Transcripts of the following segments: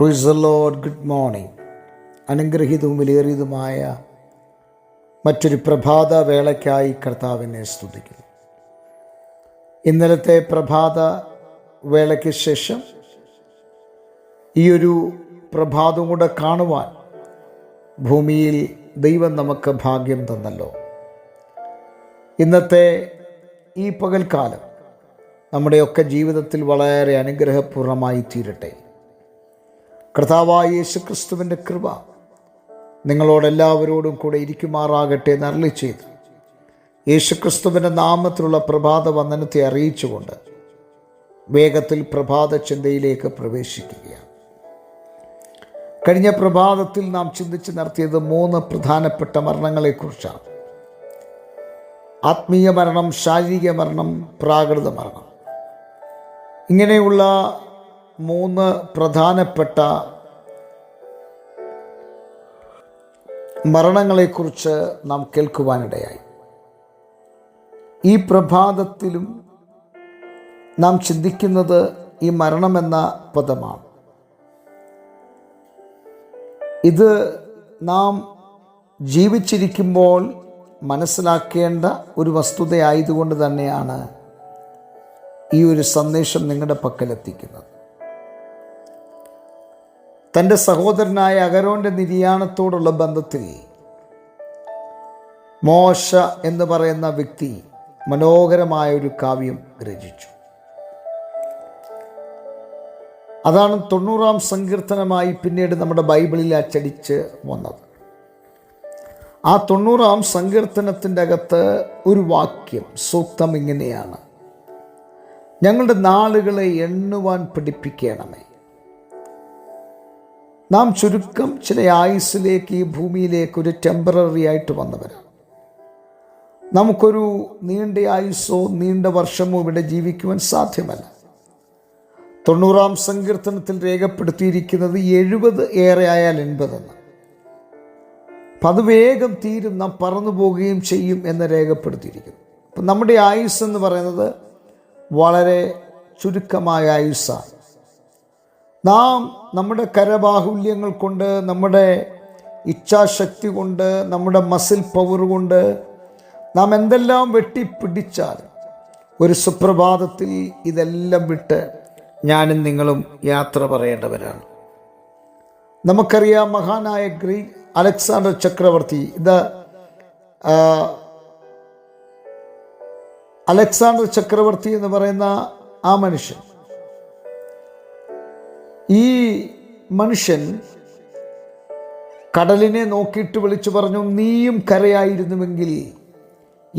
പ്രൊയ്സ് lord good morning അനുഗ്രഹീതവും വിലയേറിയതുമായ മറ്റൊരു പ്രഭാത വേളയ്ക്കായി കർത്താവിനെ സ്തുതിക്കുന്നു. ഇന്നലത്തെ പ്രഭാത വേളയ്ക്ക് ശേഷം ഈ ഒരു പ്രഭാതം കൂടെ കാണുവാൻ ഭൂമിയിൽ ദൈവം നമുക്ക് ഭാഗ്യം തന്നല്ലോ. ഇന്നത്തെ ഈ പകൽക്കാലം നമ്മുടെയൊക്കെ ജീവിതത്തിൽ വളരെ അനുഗ്രഹപൂർണമായി തീരട്ടെ. കർത്താവായ യേശു ക്രിസ്തുവിന്റെ കൃപ നിങ്ങളോടെല്ലാവരോടും കൂടെ ഇരിക്കുമാറാകട്ടെ ചെയ്തു ചെയ്ത്. യേശു ക്രിസ്തുവിന്റെ നാമത്തിലുള്ള പ്രഭാത വന്ദനത്തെ അറിയിച്ചുകൊണ്ട് വേഗത്തിൽ പ്രഭാത ചിന്തയിലേക്ക് പ്രവേശിക്കുകയാണ്. കഴിഞ്ഞ പ്രഭാതത്തിൽ നാം ചിന്തിച്ച് നടത്തിയത് മൂന്ന് പ്രധാനപ്പെട്ട മരണങ്ങളെക്കുറിച്ചാണ്. ആത്മീയ മരണം ശാരീരിക മരണം പ്രാകൃത മരണം. ഇങ്ങനെയുള്ള മൂന്ന് പ്രധാനപ്പെട്ട മരണങ്ങളെക്കുറിച്ച് നാം കേൾക്കുവാനിടയായി. ഈ പ്രഭാതത്തിലും നാം ചിന്തിക്കുന്നത് ഈ മരണമെന്ന പദമാണ്. ഇത് നാം ജീവിച്ചിരിക്കുമ്പോൾ മനസ്സിലാക്കേണ്ട ഒരു വസ്തുതയായതുകൊണ്ട് തന്നെയാണ് ഈ ഒരു സന്ദേശം നിങ്ങളുടെ പക്കലെത്തിക്കുന്നത്. തന്റെ സഹോദരനായ അഗരോന്റെ നിര്യാണത്തോടുള്ള ബന്ധത്തിൽ മോശ എന്ന് പറയുന്ന വ്യക്തി മനോഹരമായ ഒരു കാവ്യം രചിച്ചു. അതാണ് തൊണ്ണൂറാം സങ്കീർത്തനമായി പിന്നീട് നമ്മുടെ ബൈബിളിൽ അച്ചടിച്ച് വന്നത്. ആ തൊണ്ണൂറാം സങ്കീർത്തനത്തിന്റെ അകത്ത് ഒരു വാക്യം സൂക്തം ഇങ്ങനെയാണ്. ഞങ്ങളുടെ നാളുകളെ എണ്ണുവാൻ പഠിപ്പിക്കണമേ നാം ചുരുക്കം ചില ആയുസ്സിലേക്ക് ഈ ഭൂമിയിലേക്ക് ഒരു ടെമ്പററി ആയിട്ട് വന്നവരാണ് നമുക്കൊരു നീണ്ട ആയുസ്സോ നീണ്ട വർഷമോ ഇവിടെ ജീവിക്കുവാൻ സാധ്യമല്ല. തൊണ്ണൂറാം സങ്കീർത്തനത്തിൽ രേഖപ്പെടുത്തിയിരിക്കുന്നത് എഴുപത് ഏറെ ആയാൽ എൺപതെന്ന്. അപ്പം അത് വേഗം തീരും നാം പറന്നു പോവുകയും ചെയ്യും എന്ന് രേഖപ്പെടുത്തിയിരിക്കുന്നു. അപ്പം നമ്മുടെ ആയുസ് എന്ന് പറയുന്നത് വളരെ ചുരുക്കമായ ആയുസ്സാണ്. നാം നമ്മുടെ കരബാഹുല്യങ്ങൾ കൊണ്ട് നമ്മുടെ ഇച്ഛാശക്തി കൊണ്ട് നമ്മുടെ മസിൽ പവർ കൊണ്ട് നാം എന്തെല്ലാം വെട്ടിപ്പിടിച്ചാൽ ഒരു സുപ്രഭാതത്തിൽ ഇതെല്ലാം വിട്ട് ഞാനും നിങ്ങളും യാത്ര പറയേണ്ടവരാണ്. നമുക്കറിയാം മഹാനായ ഗ്രീ അലക്സാണ്ടർ ചക്രവർത്തി ഇത് അലക്സാണ്ടർ ചക്രവർത്തി എന്ന് പറയുന്ന ആ മനുഷ്യൻ. ഈ മനുഷ്യൻ കടലിനെ നോക്കിയിട്ട് വിളിച്ചു പറഞ്ഞു നീയും കരയായിരുന്നുവെങ്കിൽ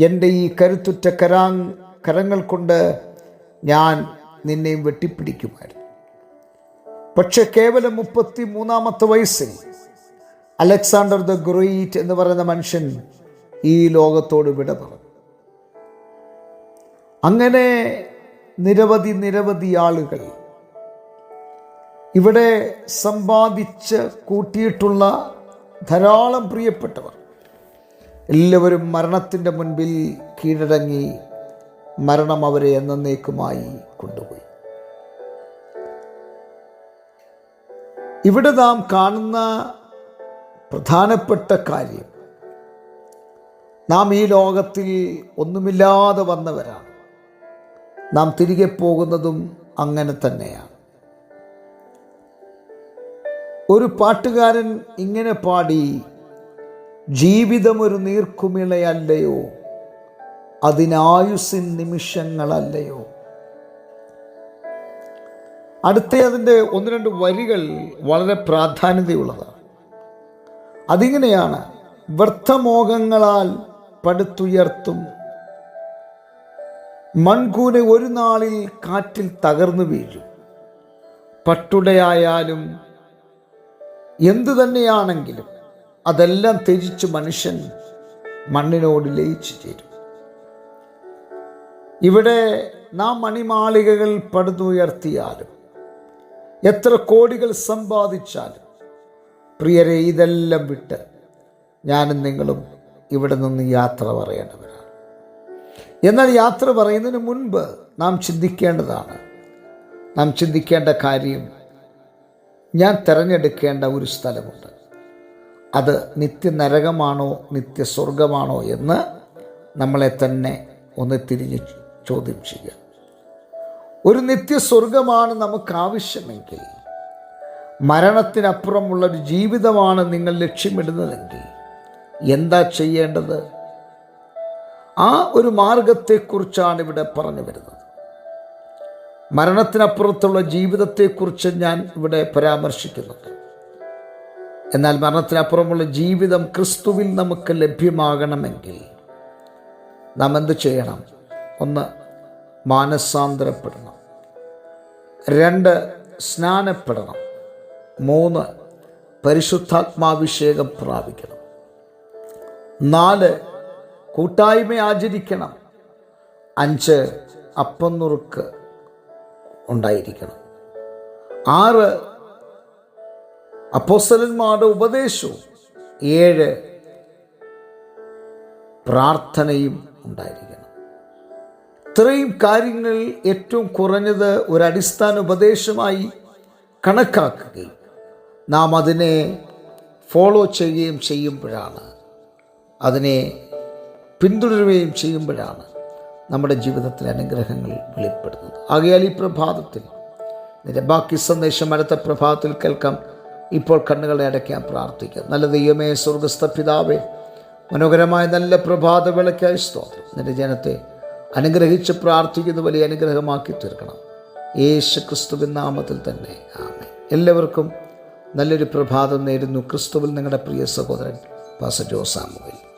എന്റെ ഈ കരുത്തുറ്റ കരാ കരങ്ങൾ കൊണ്ട് ഞാൻ നിന്നെയും വെട്ടിപ്പിടിക്കുമായിരുന്നു. പക്ഷെ കേവലം മുപ്പത്തി മൂന്നാമത്തെ വയസ്സിൽ അലക്സാണ്ടർ ദ ഗ്രേറ്റ് എന്ന് പറയുന്ന മനുഷ്യൻ ഈ ലോകത്തോട് വിട പറഞ്ഞു. അങ്ങനെ നിരവധി നിരവധി ആളുകൾ ഇവിടെ സമ്പാദിച്ച് കൂട്ടിയിട്ടുള്ള ധാരാളം പ്രിയപ്പെട്ടവർ. എല്ലാവരും മരണത്തിന്റെ മുൻപിൽ കീഴടങ്ങി മരണം അവരെ എന്നേക്കുമായി കൊണ്ടുപോയി. ഇവിടെ നാം കാണുന്ന പ്രധാനപ്പെട്ട കാര്യം നാം ഈ ലോകത്തിൽ ഒന്നുമില്ലാതെ വന്നവരാണ്. നാം തിരികെ പോകുന്നതും അങ്ങനെ തന്നെയാണ്. ഒരു പാട്ടുകാരൻ ഇങ്ങനെ പാടി ജീവിതം ഒരു നീർക്കുമിളയല്ലയോ അതിനായുസിൻ നിമിഷങ്ങളല്ലയോ. അടുത്ത അതിന്റെ ഒന്ന് രണ്ട് വരികൾ വളരെ പ്രാധാന്യതയുള്ളതാണ്. അതിങ്ങനെയാണ് വ്യർത്ഥമോഹങ്ങളാൽ പടുത്തുയർത്തും മൺകൂന ഒരു നാളിൽ കാറ്റിൽ തകർന്നു വീഴും പട്ടുടയായാലും എന്തു തന്നെയാണെങ്കിലും അതെല്ലാം ത്യജിച്ച് മനുഷ്യൻ മണ്ണിനോട് ലയിച്ചു ചേരും. ഇവിടെ നാം മണിമാളികകൾ പടുത്തുയർത്തിയാലും എത്ര കോടികൾ സമ്പാദിച്ചാലും പ്രിയരെ ഇതെല്ലാം വിട്ട് ഞാനും നിങ്ങളും ഇവിടെ നിന്ന് യാത്ര പറയേണ്ടവരാണ്. എന്നാൽ യാത്ര പറയുന്നതിന് മുൻപ് നാം ചിന്തിക്കേണ്ടതാണ് നാം ചിന്തിക്കേണ്ട കാര്യം ഞാൻ തിരഞ്ഞെടുക്കേണ്ട ഒരു സ്ഥലമുണ്ട്. അത് നിത്യനരകമാണോ നിത്യസ്വർഗമാണോ എന്ന് നമ്മളെ തന്നെ ഒന്ന് തിരിഞ്ഞ് ചോദ്യം ചെയ്യുക. ഒരു നിത്യസ്വർഗമാണ് നമുക്ക് ആവശ്യമെങ്കിൽ മരണത്തിനപ്പുറമുള്ള ഒരു ജീവിതമാണ് നിങ്ങൾ ലക്ഷ്യമിടുന്നതെങ്കിൽ എന്താ ചെയ്യേണ്ടത്? ആ ഒരു മാർഗത്തെക്കുറിച്ചാണ് ഇവിടെ പറഞ്ഞു വരുന്നത്. മരണത്തിനപ്പുറത്തുള്ള ജീവിതത്തെക്കുറിച്ച് ഞാൻ ഇവിടെ പരാമർശിക്കുന്നുണ്ട്. എന്നാൽ മരണത്തിനപ്പുറമുള്ള ജീവിതം ക്രിസ്തുവിൽ നമുക്ക് ലഭ്യമാകണമെങ്കിൽ നാം എന്ത് ചെയ്യണം? ഒന്ന് മാനസാന്തരപ്പെടണം. രണ്ട് സ്നാനപ്പെടണം. മൂന്ന് പരിശുദ്ധാത്മാഭിഷേകം പ്രാപിക്കണം. നാല് കൂട്ടായ്മ ആചരിക്കണം. അഞ്ച് അപ്പം നുറുക്ക് ഉണ്ടായിരിക്കണം. ആറ് അപ്പോസ്തലന്മാരുടെ ഉപദേശവും. ഏഴ് പ്രാർത്ഥനയും ഉണ്ടായിരിക്കണം. ഇത്രയും കാര്യങ്ങളിൽ ഏറ്റവും കുറഞ്ഞത് ഒരു അടിസ്ഥാന ഉപദേശമായി കണക്കാക്കുകയും നാം അതിനെ ഫോളോ ചെയ്യുകയും ചെയ്യുമ്പോഴാണ് അതിനെ പിന്തുടരുകയും ചെയ്യുമ്പോഴാണ് നമ്മുടെ ജീവിതത്തിലെ അനുഗ്രഹങ്ങൾ വെളിപ്പെടുന്നത് ആകയാൽ ഈ പ്രഭാതത്തിൽ നിന്റെ ബാക്കി സന്ദേശം അടുത്ത പ്രഭാതത്തിൽ കേൾക്കാം. ഇപ്പോൾ കണ്ണുകളെ അടയ്ക്കാൻ പ്രാർത്ഥിക്കാം. നല്ല ദൈവമേ സ്വർഗസ്ഥ പിതാവേ മനോഹരമായ നല്ല പ്രഭാത വിളക്കായി സ്തോത്രം. നിന്റെ ജനത്തെ അനുഗ്രഹിച്ച് പ്രാർത്ഥിക്കുന്ന വലിയ അനുഗ്രഹമാക്കി തീർക്കണം. യേശു ക്രിസ്തുവിൻ നാമത്തിൽ തന്നെ. ആമേ എല്ലാവർക്കും നല്ലൊരു പ്രഭാതം നേരുന്നു. ക്രിസ്തുവിൽ നിങ്ങളുടെ പ്രിയ സഹോദരൻ പാസ ജോസാമുവിൽ